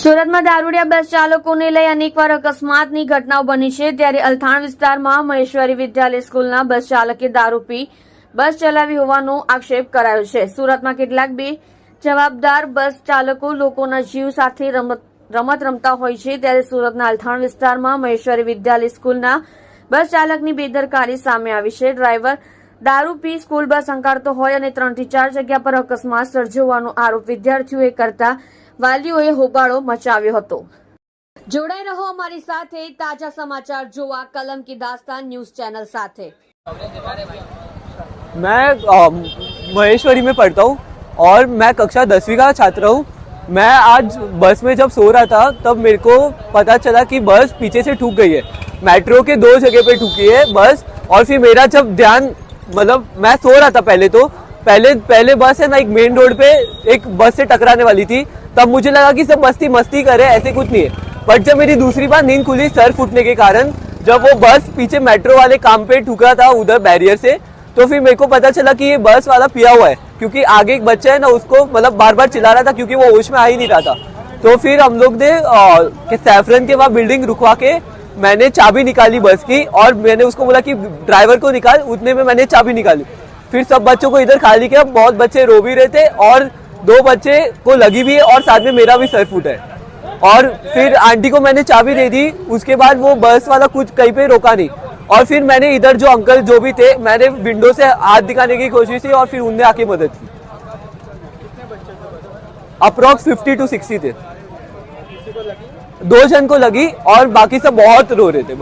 સુરતમાં દારૂડિયા બસ ચાલકોને લઈ અનેકવાર અકસ્માતની ઘટનાઓ બની છે. ત્યારે અલથાણ વિસ્તારમાં મહેશ્વરી વિદ્યાલય સ્કૂલના બસ ચાલકે દારૂ પી બસ ચલાવી હોવાનો આક્ષેપ કરાયો છે. સુરતમાં કેટલાક બે જવાબદાર બસ ચાલકો લોકોના જીવ સાથે રમત રમત રમતા હોય છે. ત્યારે સુરતના અલથાણ વિસ્તારમાં મહેશ્વરી વિદ્યાલય સ્કૂલના બસ ચાલકની બેદરકારી સામે આવી છે. ડ્રાઈવર દારૂ પી સ્કૂલ બસ અંકારતો હોય અને ત્રણથી ચાર જગ્યા પર અકસ્માત સર્જવાનો આરોપ વિદ્યાર્થીઓએ કરતા વાલીઓએ હોબાળો મચાવ્યો હતો જોડાઈ રહો અમારી સાથે તાજા સમાચાર જોવા કલમ કી દાસ્તાન ન્યૂઝ ચેનલ સાથે मैं अ, महेश्वरी में पढ़ता हूँ और मैं कक्षा दसवीं का छात्र हूँ मैं आज बस में जब सो रहा था तब मेरे को पता चला कि बस पीछे से ठुक गई है मेट्रो के दो जगह पे ठुकी है बस और फिर मेरा जब ध्यान मतलब मैं सो रहा था पहले तो पहले पहले बस है, ना एक मेन रोड पे एक बस से टकराने वाली थी। तब मुझे लगा कि सब मस्ती मस्ती करे, ऐसे कुछ नहीं है। बट जब मेरी दूसरी बार नींद खुली, सर फूटने के कारण, जब वो बस पीछे मेट्रो वाले काम पे ठुका था, उधर बैरियर से तो फिर मेरे को पता चला कि ये बस वाला पिया हुआ है। क्योंकि आगे एक बच्चा है ना, उसको मतलब बार बार चिल्ला रहा था, क्योंकि वो होश में आ ही नहीं रहा था। तो फिर हम लोग ने सैफरन के वहाँ बिल्डिंग रुकवा के, मैंने चाबी निकाली बस की, और मैंने उसको बोला कि ड्राइवर को निकाल, उतने में मैंने चाबी निकाली। फिर सब बच्चों को इधर खाली किया। बहुत बच्चे रो भी रहे थे और दो बच्चे को लगी भी है और साथ में मेरा भी सर फूटा है। और फिर आंटी को मैंने चाबी दे दी। उसके बाद वो बस वाला कुछ कहीं पे रोका नहीं। और फिर मैंने इधर जो अंकल जो भी थे, मैंने विंडो से हाथ दिखाने की कोशिश की और फिर उनने आके मदद की। अप्रोक्स फिफ्टी टू सिक्सटी थे। दो जन को लगी और बाकी सब बहुत रो रहे थे।